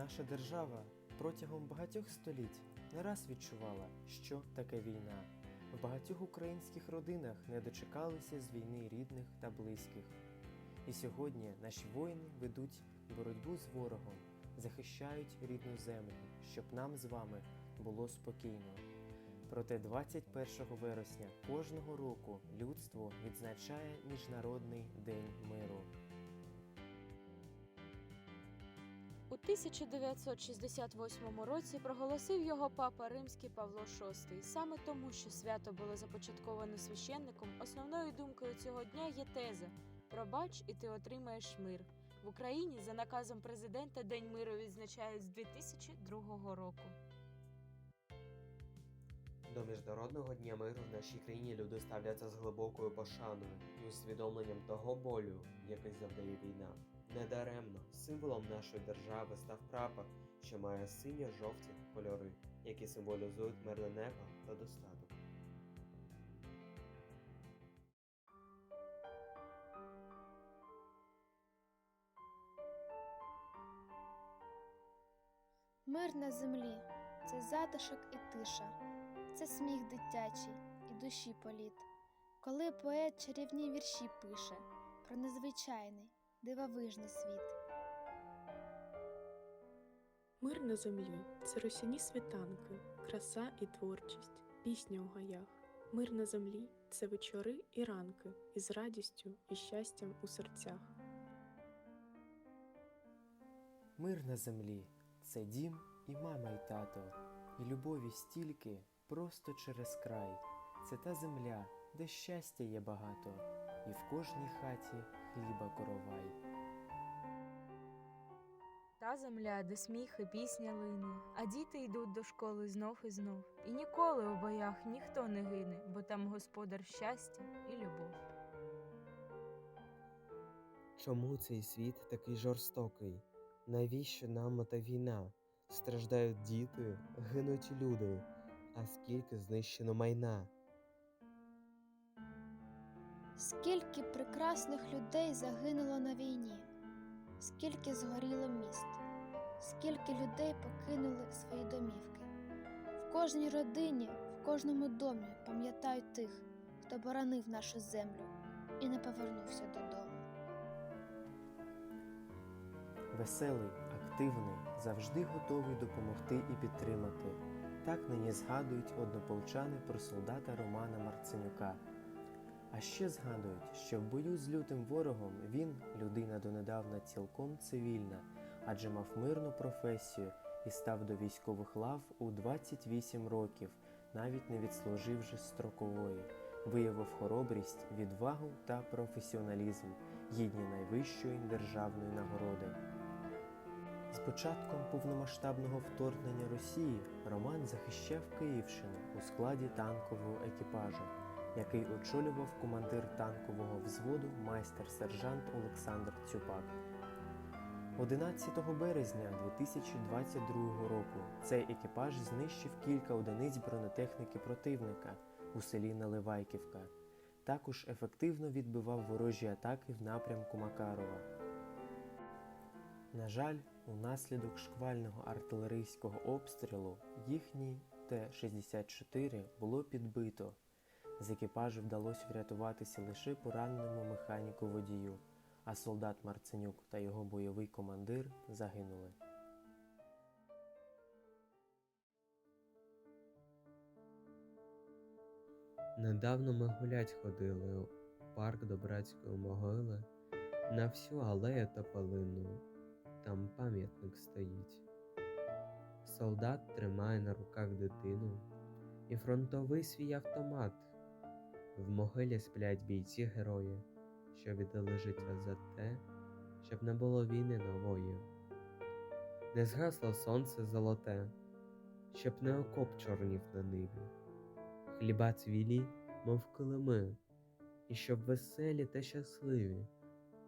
наша держава протягом багатьох століть не раз відчувала, що таке війна. В багатьох українських родинах не дочекалися з війни рідних та близьких. І сьогодні наші воїни ведуть боротьбу з ворогом, захищають рідну землю, щоб нам з вами було спокійно. Проте 21 вересня кожного року людство відзначає Міжнародний день миру. 1968 році проголосив його папа Римський Павло VI. Саме тому, що свято було започатковано священником, основною думкою цього дня є теза Пробач, і ти отримаєш мир. В Україні за наказом президента День миру відзначають з 2002 року. До Міжнародного дня миру в нашій країні люди ставляться з глибокою пошаною і усвідомленням того болю, який завдає війна. Недаремно символом нашої держави став прапор, що має синьо-жовті кольори, які символізують мирне небо та достаток. Мир на землі це затишок і тиша, це сміх дитячий і душі політ. Коли поет чарівні вірші пише про незвичайний, дивовижний світ. Мир на землі це росяні світанки, краса і творчість, пісня у гаях. Мир на землі це вечори і ранки із радістю і щастям у серцях. Мир на землі це дім і мама, і тато, і любові стільки просто через край. Це та земля, де щастя є багато, і в кожній хаті хліба коровай. Та земля, де сміх і пісня лине, а діти йдуть до школи знов і знов. І ніколи у боях ніхто не гине, бо там господар щастя і любов. Чому цей світ такий жорстокий? Навіщо нам та війна? Страждають діти, гинуть люди, а скільки знищено майна? Скільки прекрасних людей загинуло на війні, скільки згоріло міст, скільки людей покинули свої домівки. В кожній родині, в кожному домі пам'ятають тих, хто боронив нашу землю і не повернувся додому. Веселий, активний, завжди готовий допомогти і підтримати. Так нині згадують однополчани про солдата Романа Марценюка. А ще згадують, що в бою з лютим ворогом він, людина донедавна цілком цивільна, адже мав мирну професію і став до військових лав у 28 років, навіть не відслуживши строкової, виявив хоробрість, відвагу та професіоналізм, гідні найвищої державної нагороди. З початком повномасштабного вторгнення Росії Роман захищав Київщину у складі танкового екіпажу, який очолював командир танкового взводу майстер-сержант Олександр Цюпак. 11 березня 2022 року цей екіпаж знищив кілька одиниць бронетехніки противника у селі Наливайківка. Також ефективно відбивав ворожі атаки в напрямку Макарова. На жаль, унаслідок шквального артилерійського обстрілу їхній Т-64 було підбито. З екіпажу вдалося врятуватися лише пораненому механіку водію, а солдат Марценюк та його бойовий командир загинули. Недавно ми гулять ходили у парк до братської могили, на всю алею тополину, там пам'ятник стоїть. Солдат тримає на руках дитину і фронтовий свій автомат. В могилі сплять бійці герої, що віддали життя за те, щоб не було війни нової. Не згасло сонце золоте, щоб не окоп чорнів на ниві хліба цвілі, мов килими, і щоб веселі та щасливі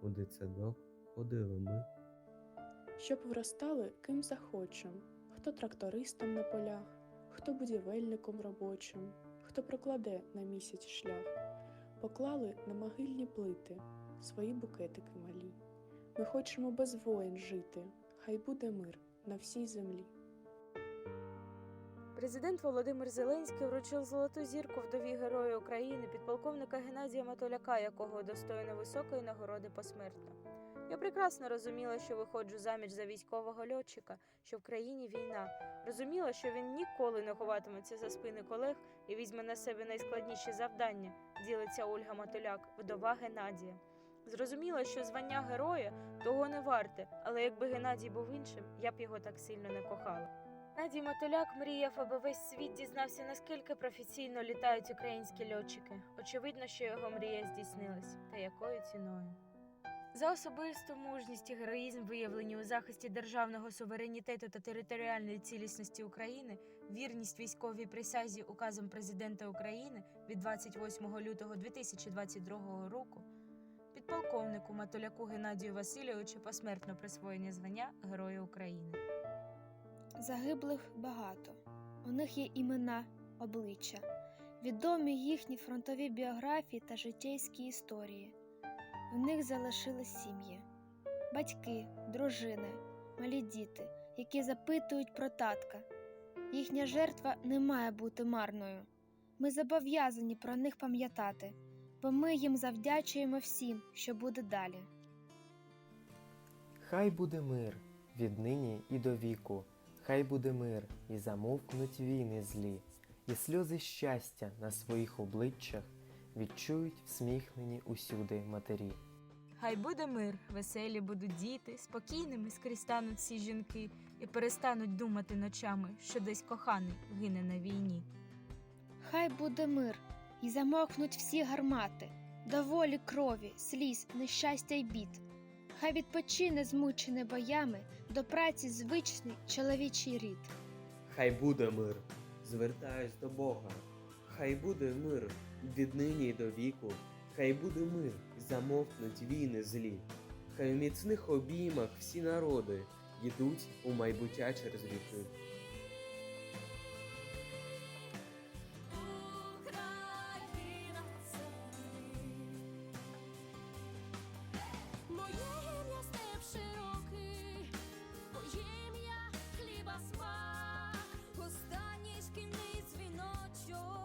у дитсадок ходили ми. Щоб виростали ким захочем, хто трактористом на полях, хто будівельником робочим, хто прокладе на місяць шлях, поклали на могильні плити свої букетики малі. Ми хочемо без воїн жити, хай буде мир на всій землі. Президент Володимир Зеленський вручив золоту зірку вдові Героя України підполковника Геннадія Матоляка, якого удостоєно високої нагороди посмертно. Я прекрасно розуміла, що виходжу заміж за військового льотчика, що в країні війна. Розуміла, що він ніколи не ховатиметься за спини колег і візьме на себе найскладніші завдання, ділиться Ольга Матоляк, вдова Геннадія. Зрозуміла, що звання героя того не варте, але якби Геннадій був іншим, я б його так сильно не кохала. Геннадій Матоляк мріяв, аби весь світ дізнався, наскільки професійно літають українські льотчики. Очевидно, що його мрія здійснилась, та якою ціною. За особисту мужність і героїзм, виявлені у захисті державного суверенітету та територіальної цілісності України, вірність військовій присязі указом президента України від 28 лютого 2022 року, підполковнику Матоляку Геннадію Васильовичу посмертно присвоєння звання Героя України. Загиблих багато. У них є імена, обличчя, відомі їхні фронтові біографії та життєйські історії. У них залишились сім'ї, батьки, дружини, малі діти, які запитують про татка. Їхня жертва не має бути марною. Ми зобов'язані про них пам'ятати, бо ми їм завдячуємо всім, що буде далі. Хай буде мир віднині і до віку, хай буде мир, і замовкнуть війни злі, і сльози щастя на своїх обличчях відчують всміхнені усюди матері. Хай буде мир, веселі будуть діти, спокійними скрізь стануть всі жінки і перестануть думати ночами, що десь коханий гине на війні. Хай буде мир, і замовкнуть всі гармати, доволі крові, сліз, нещастя й бід. Хай відпочине змучене боями до праці звичний чоловічий рід. Хай буде мир, звертаюсь до Бога. Хай буде мир віднині й до віку. Хай буде мир, замовкнуть війни злі. Хай у міцних обіймах всі народи йдуть у майбуття через віки. Останній шкільний дзвіночок.